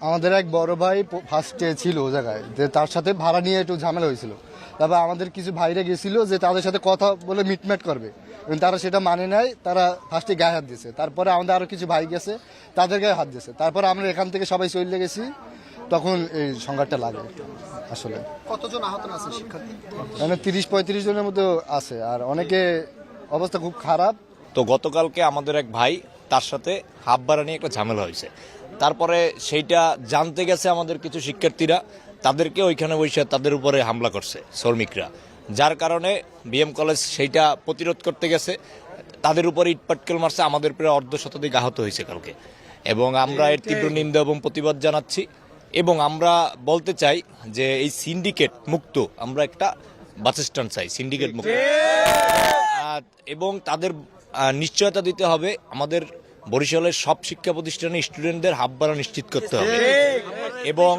আমাদের এক বড় ভাই ফার্স্টে ছিল ও জায়গায়। যে তার সাথে ভাড়া নিয়ে একটু ঝামেলা হয়েছিল। তারপর আমাদের কিছু ভাইরা গেছিল যে তাদের সাথে কথা বলে মিটম্যাট করবে। এবং তারা সেটা মানে নাই তারা ফার্স্টে গায়ে হাত দিয়েছে। তারপরে আমাদের আরও কিছু ভাই গেছে তাদের গায়ে হাত দিয়েছে। তারপরে আমরা এখান থেকে সবাই চলে গেছি তখন এই সংঘাতটা লাগে আসলে। কতজন আহত আছে শিক্ষার্থী? মানে তিরিশ পঁয়ত্রিশ জনের মতো আছে আর অনেকে অবস্থা খুব খারাপ। তো গতকালকে আমাদের এক ভাই তার সাথে হাফ ভাড়া নিয়ে একটা ঝামেলা হয়েছে। তারপরে সেইটা জানতে গেছে আমাদের কিছু শিক্ষার্থীরা তাদেরকে ওইখানে বসে তাদের উপরে হামলা করছে শ্রমিকরা। যার কারণে বিএম কলেজ সেইটা প্রতিরোধ করতে গেছে। তাদের উপরে ইটপাটকেল মারছে আমাদের প্রায় অর্ধ শতাধিক আহত হয়েছে কালকে। এবং আমরা এর তীব্র নিন্দা এবং প্রতিবাদ জানাচ্ছি। এবং আমরা বলতে চাই যে এই সিন্ডিকেট মুক্ত আমরা একটা বাস স্ট্যান্ড চাই সিন্ডিকেট মুক্ত। এবং তাদের নিশ্চয়তা দিতে হবে আমাদের বরিশালের সব শিক্ষা প্রতিষ্ঠানে স্টুডেন্টদের হাফ ভাড়া নিশ্চিত করতে হবে। এবং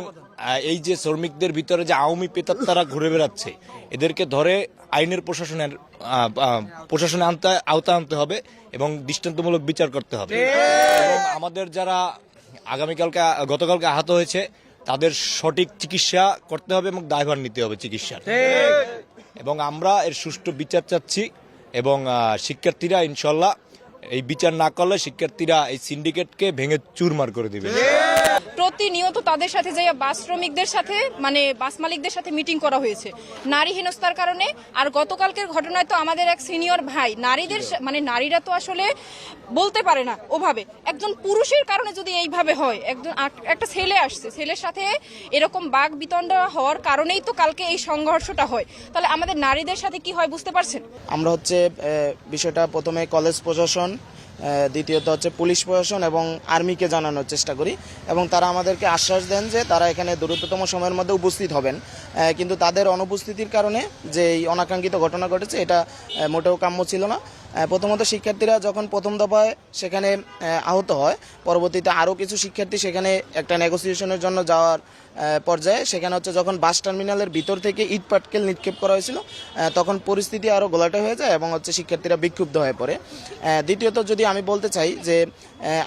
এই যে শ্রমিকদের ভিতরে যে আওয়ামী পেতার তারা ঘুরে বেড়াচ্ছে এদেরকে ধরে আইনের প্রশাসনের প্রশাসনে আনতে আওতা আনতে হবে এবং দৃষ্টান্তমূলক বিচার করতে হবে। এবং আমাদের যারা আগামীকালকে গতকালকে আহত হয়েছে তাদের সঠিক চিকিৎসা করতে হবে এবং দায়ভার নিতে হবে চিকিৎসার। এবং আমরা এর সুষ্ঠু বিচার চাচ্ছি এবং শিক্ষার্থীরা ইনশাল্লাহ এই বিচার না করলে শিক্ষার্থীরা এই সিন্ডিকেটকে ভেঙে চুরমার করে দিবে। প্রতিনিয়ত তাদের সাথে যে বাস শ্রমিকদের সাথে মানে বাস মালিকদের সাথে মিটিং করা হয়েছে। নারী হেনস্থার কারণে, আর গতকালকের ঘটনায় তো আমাদের এক সিনিয়র ভাই, নারীদের মানে নারীরা তো আসলে বলতে পারে না ওভাবে। একজন পুরুষের কারণে যদি এইভাবে হয়, একজন একটা ছেলে আসছে, ছেলের সাথে এরকম বাঘ বিতণ্ডা হওয়ার কারণেই তো কালকে এই সংঘর্ষটা হয়। তাহলে আমাদের নারীদের সাথে কি হয় বুঝতে পারছেন? আমরা হচ্ছে বিষয়টা প্রথমে কলেজ প্রশাসন দ্বিতীয়ত হচ্ছে পুলিশ প্রশাসন এবং আর্মিকে জানানোর চেষ্টা করি এবং তারা আমাদেরকে আশ্বাস দেন যে তারা এখানে দ্রুততম সময়ের মধ্যে উপস্থিত হবেন। কিন্তু তাদের অনুপস্থিতির কারণে যে এই অনাকাঙ্ক্ষিত ঘটনা ঘটেছে, এটা মোটেও কাম্য ছিল না। প্রথমত শিক্ষার্থীরা যখন প্রথম দফায় সেখানে আহত হয়, পরবর্তীতে আরও কিছু শিক্ষার্থী সেখানে একটা নেগোসিয়েশনের জন্য যাওয়ার পর্যায়ে সেখানে হচ্ছে যখন বাস টার্মিনালের ভিতর থেকে ইট পাটকেল নিক্ষেপ করা হয়েছিল তখন পরিস্থিতি আরও গোলাটে হয়ে যায় এবং হচ্ছে শিক্ষার্থীরা বিক্ষুব্ধ হয়ে পড়ে। দ্বিতীয়ত যদি আমি বলতে চাই যে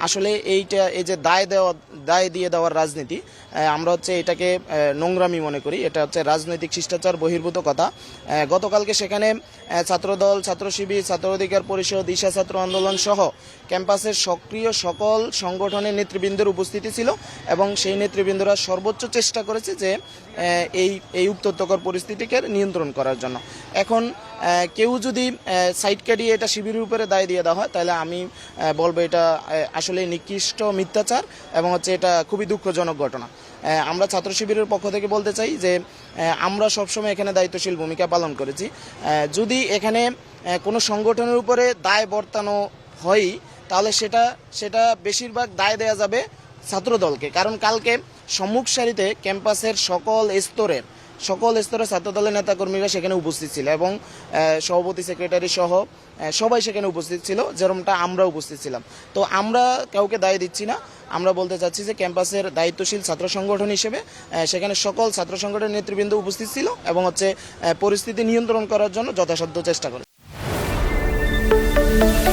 আসলে এইটা, এই যে দায় দেওয়া, দায় দিয়ে দেওয়ার রাজনীতি আমরা হচ্ছে এটাকে নোংরামি মনে করি। এটা হচ্ছে রাজনৈতিক শিষ্টাচার বহির্ভূত কথা। গতকালকে সেখানে ছাত্রদল ছাত্র শিবির ছাত্র অধিকার পরিষদ, ঈশা ছাত্র আন্দোলন সহ ক্যাম্পাসের সক্রিয় সকল সংগঠনের নেতৃবৃন্দের উপস্থিতি ছিল এবং সেই নেতৃবৃন্দরা সর্বোচ্চ চেষ্টা করেছে যে এই এই উত্তপ্তকর পরিস্থিতিকে নিয়ন্ত্রণ করার জন্য। এখন কেউ যদি সাইড কাটিয়ে এটা শিবিরের উপরে দায় দিয়ে দেওয়া হয়, তাহলে আমি বলব এটা আসলে নিকৃষ্ট মিথ্যাচার এবং হচ্ছে এটা খুবই দুঃখজনক ঘটনা। আমরা ছাত্র শিবিরের পক্ষ থেকে বলতে চাই যে আমরা সবসময় এখানে দায়িত্বশীল ভূমিকা পালন করেছি। যদি এখানে কোনো সংগঠনের উপরে দায় বর্তানো হয় তাহলে সেটা সেটা বেশিরভাগ দায় দেয়া যাবে ছাত্রদলকে। কারণ কালকে সম্মুখ সারিতে ক্যাম্পাসের সকল স্তরের সকল স্তরের ছাত্রদলের নেতাকর্মীরা সেখানে উপস্থিত ছিল এবং সভাপতি, সেক্রেটারি সহ সবাই সেখানে উপস্থিত ছিল, যেরমটা আমরা উপস্থিত ছিলাম। তো আমরা কাউকে দায় দিচ্ছি না। আমরা বলতে চাচ্ছি যে ক্যাম্পাসের দায়িত্বশীল ছাত্র সংগঠন হিসেবে সেখানে সকল ছাত্র সংগঠনের নেতৃবৃন্দ উপস্থিত ছিল এবং হচ্ছে পরিস্থিতি নিয়ন্ত্রণ করার জন্য যথাসাধ্য চেষ্টা করে। Thank you.